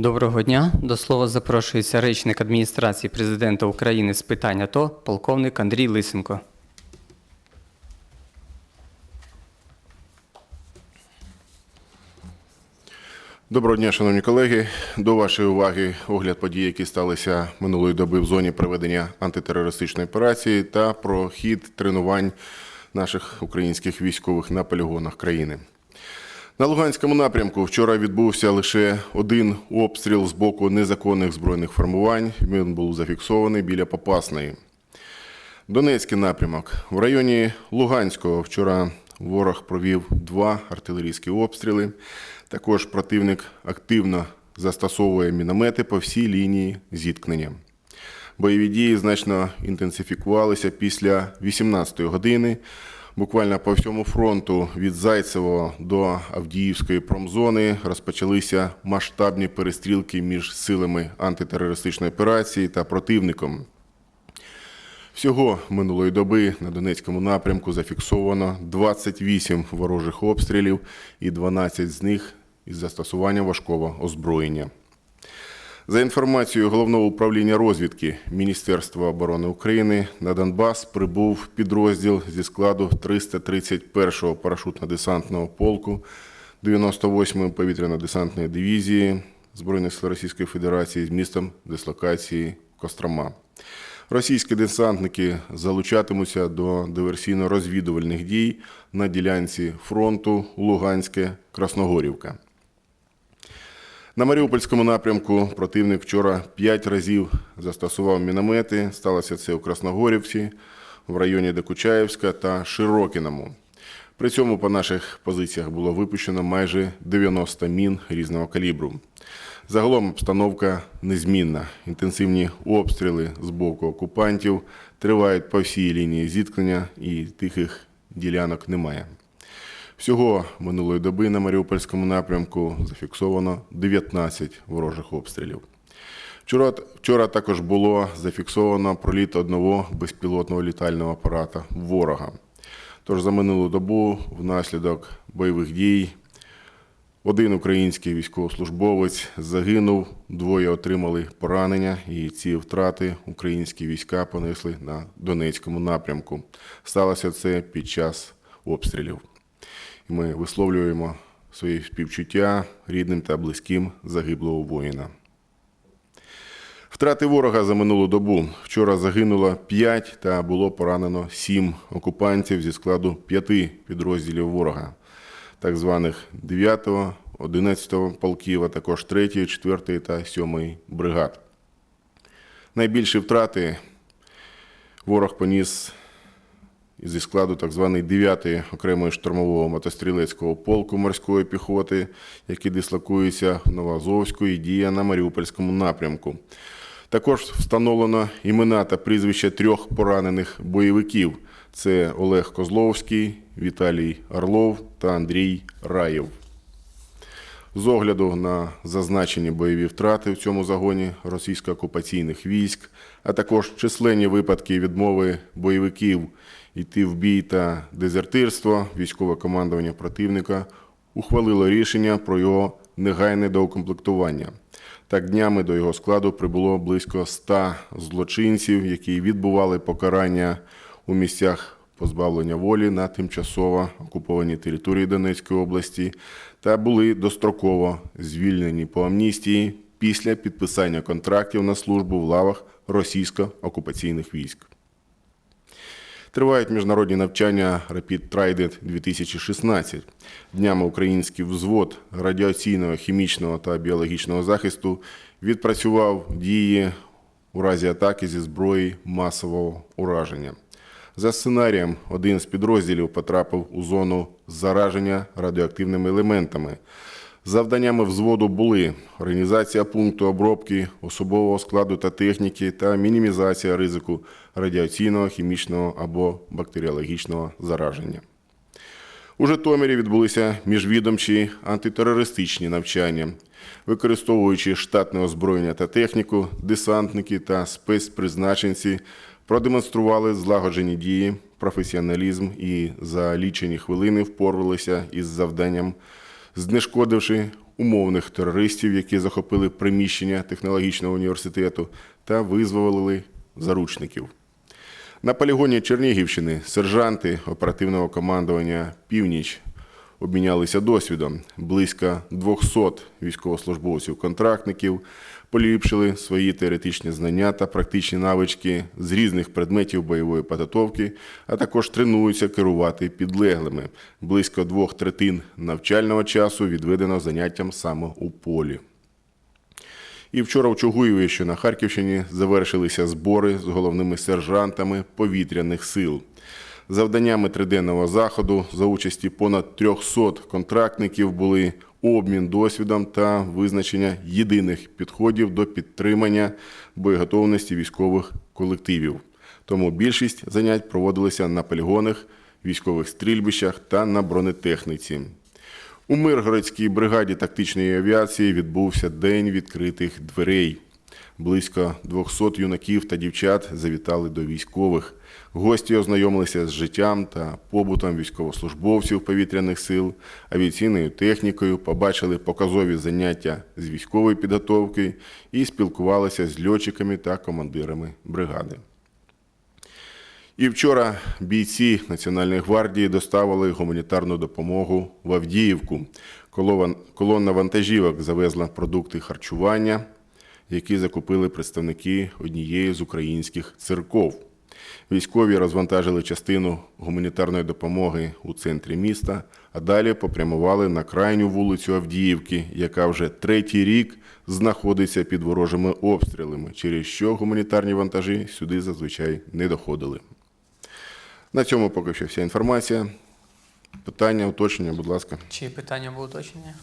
Доброго дня. До слова запрошується речник адміністрації президента України з питань АТО, полковник Андрій Лисенко. Доброго дня, шановні колеги. До вашої уваги огляд подій, які сталися минулої доби в зоні проведення антитерористичної операції та про хід тренувань наших українських військових на полігонах країни. На Луганському напрямку вчора відбувся лише один обстріл з боку незаконних збройних формувань. Він був зафіксований біля Попасної. Донецький напрямок. В районі Луганського вчора ворог провів два артилерійські обстріли. Також противник активно застосовує міномети по всій лінії зіткнення. Бойові дії значно інтенсифікувалися після 18-ї години. Буквально по всьому фронту від Зайцевого до Авдіївської промзони розпочалися масштабні перестрілки між силами антитерористичної операції та противником. Всього минулої доби на Донецькому напрямку зафіксовано 28 ворожих обстрілів і 12 з них із застосуванням важкого озброєння. За інформацією головного управління розвідки Міністерства оборони України на Донбас прибув підрозділ зі складу 331-го парашутно-десантного полку 98-ї повітряно-десантної дивізії Збройних сил Російської Федерації з містом дислокації Кострома. Російські десантники залучатимуться до диверсійно-розвідувальних дій на ділянці фронту Луганське-Красногорівка. На Маріупольському напрямку противник вчора п'ять разів застосував міномети. Сталося це у Красногорівці, в районі Докучаєвська та Широкіному. При цьому по наших позиціях було випущено майже 90 мін різного калібру. Загалом обстановка незмінна. Інтенсивні обстріли з боку окупантів тривають по всій лінії зіткнення і тихих ділянок немає. Всього минулої доби на Маріупольському напрямку зафіксовано 19 ворожих обстрілів. Вчора, вчора також було зафіксовано проліт одного безпілотного літального апарата ворога. Тож за минулу добу внаслідок бойових дій один український військовослужбовець загинув, двоє отримали поранення, і ці втрати українські війська понесли на Донецькому напрямку. Сталося це під час обстрілів. І Ми висловлюємо свої співчуття рідним та близьким загиблого воїна. Втрати ворога за минулу добу. Вчора загинуло 5 та було поранено 7 окупантів зі складу 5 підрозділів ворога, так званих 9, 11 полків, а також 3, 4 та 7 бригад. Найбільші втрати ворог поніс зі складу так званої 9-ї окремої штурмового мотострілецького полку морської піхоти, який дислокується в Новоазовську і діє на Маріупольському напрямку. Також встановлено імена та прізвища трьох поранених бойовиків: це Олег Козловський, Віталій Орлов та Андрій Раєв. З огляду на зазначені бойові втрати в цьому загоні російсько-окупаційних військ, а також численні випадки відмови бойовиків йти в бій та дезертирство, військове командування противника ухвалило рішення про його негайне доукомплектування. Так днями до його складу прибуло близько 100 злочинців, які відбували покарання у місцях позбавлення волі на тимчасово окупованій території Донецької області та були достроково звільнені по амністії після підписання контрактів на службу в лавах російсько-окупаційних військ. Тривають міжнародні навчання Rapid Trident 2016. Днями український взвод радіаційного, хімічного та біологічного захисту відпрацював дії у разі атаки зі зброї масового ураження. За сценарієм, один з підрозділів потрапив у зону зараження радіоактивними елементами. Завданнями взводу були організація пункту обробки особового складу та техніки та мінімізація ризику радіаційного, хімічного або бактеріологічного зараження. У Житомирі відбулися міжвідомчі антитерористичні навчання. Використовуючи штатне озброєння та техніку, десантники та спецпризначенці продемонстрували злагоджені дії, професіоналізм і за лічені хвилини впоралися із завданням, знешкодивши умовних терористів, які захопили приміщення технологічного університету, та визволили заручників. На полігоні Чернігівщини сержанти оперативного командування Північ обмінялися досвідом. Близько 200 військовослужбовців-контрактників поліпшили свої теоретичні знання та практичні навички з різних предметів бойової підготовки, а також тренуються керувати підлеглими. Близько двох третин навчального часу відведено заняттям саме у полі. І вчора в Чугуєві, що на Харківщині, завершилися збори з головними сержантами повітряних сил. Завданнями триденного заходу за участі понад 300 контрактників були обмін досвідом та визначення єдиних підходів до підтримання боєготовності військових колективів. Тому більшість занять проводилися на полігонах, військових стрільбищах та на бронетехніці. У Миргородській бригаді тактичної авіації відбувся День відкритих дверей. Близько 200 юнаків та дівчат завітали до військових. Гості ознайомилися з життям та побутом військовослужбовців повітряних сил, авіаційною технікою, побачили показові заняття з військової підготовки і спілкувалися з льотчиками та командирами бригади. І вчора бійці Національної гвардії доставили гуманітарну допомогу в Авдіївку. Колонна вантажівок завезла продукти харчування, які закупили представники однієї з українських церков. Військові розвантажили частину гуманітарної допомоги у центрі міста, а далі попрямували на крайню вулицю Авдіївки, яка вже третій рік знаходиться під ворожими обстрілами, через що гуманітарні вантажі сюди зазвичай не доходили. На цьому поки що вся інформація. Питання, уточнення, будь ласка. Чи питання було уточнення?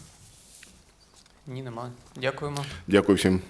Ні, немає. Дякуємо. Дякую всім.